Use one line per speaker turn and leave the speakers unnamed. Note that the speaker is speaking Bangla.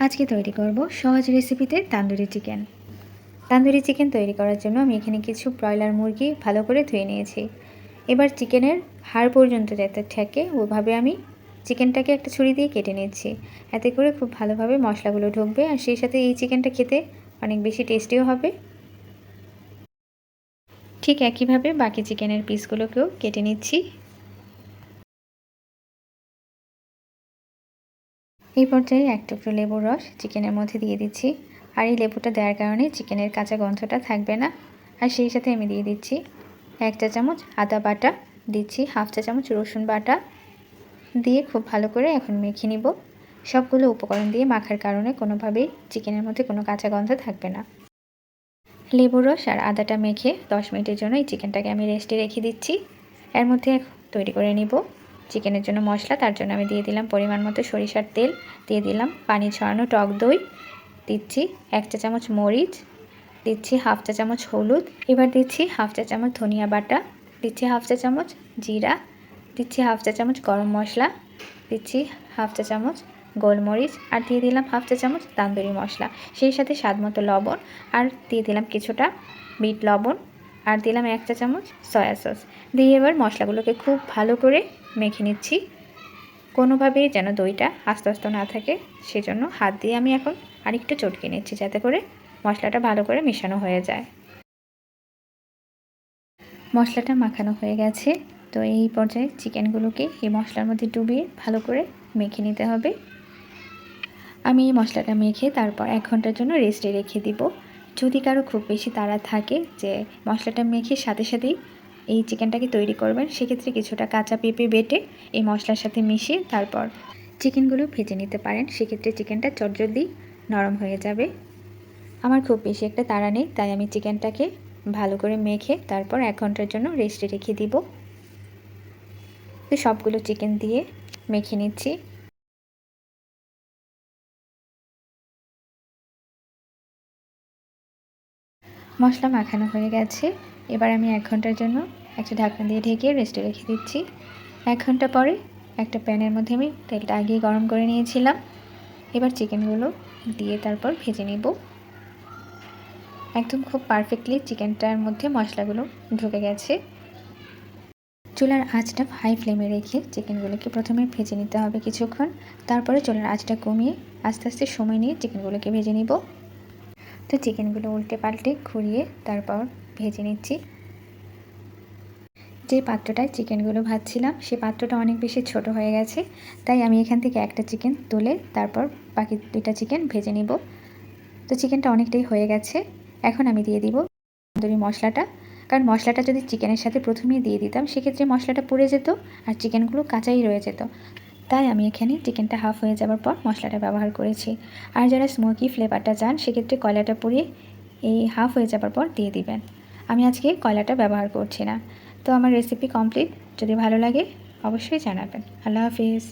আজকে তৈরি করব সহজ রেসিপিতে তান্দুরি চিকেন তান্দুরি চিকেন তৈরি করার জন্য আমি এখানে কিছু ব্রয়লার মুরগি ভালো করে ধুয়ে নিয়েছি। এবার চিকেনের হাড় পর্যন্ত যাতে ঠেকে, ওভাবে আমি চিকেনটাকে একটা ছুরি দিয়ে কেটে নিচ্ছি। এতে করে খুব ভালোভাবে মশলাগুলো ঢুকবে আর সেই সাথে এই চিকেনটা খেতে অনেক বেশি টেস্টিও হবে। ঠিক একইভাবে বাকি চিকেনের পিসগুলোকেও কেটে নিচ্ছি। এই পর্যায়ে এক টুকরো লেবুর রস চিকেনের মধ্যে দিয়ে দিচ্ছি। আর এই লেবুটা দেওয়ার কারণে চিকেনের কাঁচা গন্ধটা থাকবে না। আর সেই সাথে আমি দিয়ে দিচ্ছি এক চা চামচ আদা বাটা, দিচ্ছি হাফ চা চামচ রসুন বাটা। দিয়ে খুব ভালো করে এখন মেখে নিব। সবগুলো উপকরণ দিয়ে মাখার কারণে কোনোভাবেই চিকেনের মধ্যে কোনো কাঁচা গন্ধ থাকবে না। লেবুর রস আর আদাটা মেখে দশ মিনিটের জন্য এই চিকেনটাকে আমি রেস্টে রেখে দিচ্ছি। এর মধ্যে তৈরি করে নিব। চিকেনের জন্য মশলা, তার জন্য আমি দিয়ে দিলাম পরিমাণ মতো সরিষার তেল, দিয়ে দিলাম পানি ছড়ানো টক দই, দিচ্ছি এক চা চামচ মরিচ, দিচ্ছি হাফ চা চামচ হলুদ, এবার দিচ্ছি হাফ চা চামচ ধনিয়া বাটা, দিচ্ছি হাফ চা চামচ জিরা, দিচ্ছি হাফ চা চামচ গরম মশলা, দিচ্ছি হাফ চা চামচ গোলমরিচ, আর দিয়ে দিলাম হাফ চা চামচ তান্দুরি মশলা, সেই সাথে স্বাদ মতো লবণ, আর দিয়ে দিলাম কিছুটা বিট লবণ আর দিলাম এক চা চামচ সয়া সস। দিয়ে এবার মশলাগুলোকে খুব ভালো করে মেখে নিচ্ছি। কোনোভাবেই যেন দইটা আস্তে আস্তে না থাকে, সেজন্য হাত দিয়ে আমি এখন আরেকটু চটকে নিচ্ছি যাতে করে মশলাটা ভালো করে মেশানো হয়ে যায়। মশলাটা মাখানো হয়ে গেছে, তো এই পর্যায়ে চিকেনগুলোকে এই মশলার মধ্যে ডুবিয়ে ভালো করে মেখে নিতে হবে। আমি এই মশলাটা মেখে তারপর এক ঘণ্টার জন্য রেস্টে রেখে দিব। যদি কারও খুব বেশি তাড়া থাকে যে মশলাটা মেখে সাথে সাথেই এই চিকেনটাকে তৈরি করবেন, সেক্ষেত্রে কিছুটা কাঁচা পেঁপে বেটে এই মশলার সাথে মিশিয়ে তারপর চিকেনগুলো ভেজে নিতে পারেন। সেক্ষেত্রে চিকেনটা চটজলদি নরম হয়ে যাবে। আমার খুব বেশি একটা তাড়া নেই, তাই আমি চিকেনটাকে ভালো করে মেখে তারপর এক ঘণ্টার জন্য রেস্টে রেখে দিব। তো সবগুলো চিকেন দিয়ে মেখে নিচ্ছি। মশলা মাখানো হয়ে গেছে। এবার আমি এক ঘণ্টার জন্য একটা ঢাকনা দিয়ে ঢেকে রেস্টে রেখে দিচ্ছি। এক ঘণ্টা পরে একটা প্যানের মধ্যে আমি তেলটা আগে গরম করে নিয়েছিলাম। এবার চিকেনগুলো দিয়ে তারপর ভেজে নেব। একদম খুব পারফেক্টলি চিকেনটার মধ্যে মশলাগুলো ঢুকে গেছে। চুলার আঁচটা হাই ফ্লেমে রেখে চিকেনগুলোকে প্রথমে ভেজে নিতে হবে কিছুক্ষণ। তারপরে চুলার আঁচটা কমিয়ে আস্তে আস্তে সময় নিয়ে চিকেনগুলোকে ভেজে নিব। তো চিকেনগুলো উল্টে পাল্টে ঘুরিয়ে তারপর ভেজে নিচ্ছি। যে পাত্রটায় চিকেনগুলো ভাজছিলাম, সে পাত্রটা অনেক বেশি ছোট হয়ে গেছে, তাই আমি এখান থেকে একটা চিকেন তুলে তারপর বাকি দুইটা চিকেন ভেজে নিব। তো চিকেনটা অনেকটাই হয়ে গেছে, এখন আমি দিয়ে দিব তন্দুরি মশলাটা। কারণ মশলাটা যদি চিকেনের সাথে প্রথমেই দিয়ে দিতাম, সেক্ষেত্রে মশলাটা পুড়ে যেত আর চিকেনগুলো কাঁচাই রয়ে যেত। তাই আমি এখানে চিকেনটা হাফ হয়ে যাওয়ার পর মশলাটা ব্যবহার করেছি। আর যারা স্মোকি ফ্লেভারটা চান, সেক্ষেত্রে কয়লাটা পুড়িয়ে এই হাফ হয়ে যাওয়ার পর দিয়ে দিবেন। আমি আজকে কয়লাটা ব্যবহার করছি না। তো আমার রেসিপি কমপ্লিট যদি ভালো লাগে, অবশ্যই জানাবেন। আল্লাহ হাফিজ।